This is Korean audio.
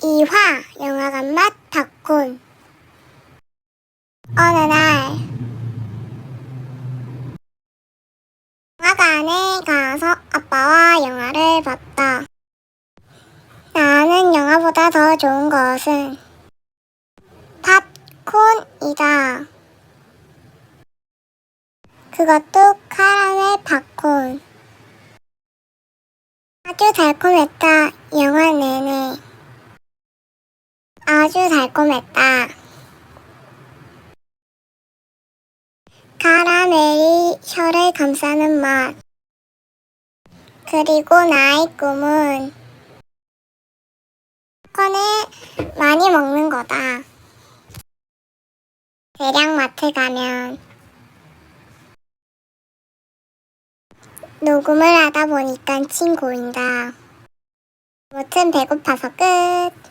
2화 영화관 맛 팝콘 어느 날 영화관에 가서 아빠와 영화를 봤다. 나는 영화보다 더 좋은 것은 팝콘이다. 그것도 카라멜 팝콘. 아주 달콤했다. 영화 내내. 아주 달콤했다. 카라멜이 혀를 감싸는 맛. 그리고 나의 꿈은 팝콘을 많이 먹는 거다. 대량 마트 가면 녹음을 하다 보니까 침 고인다. 아무튼 배고파서 끝.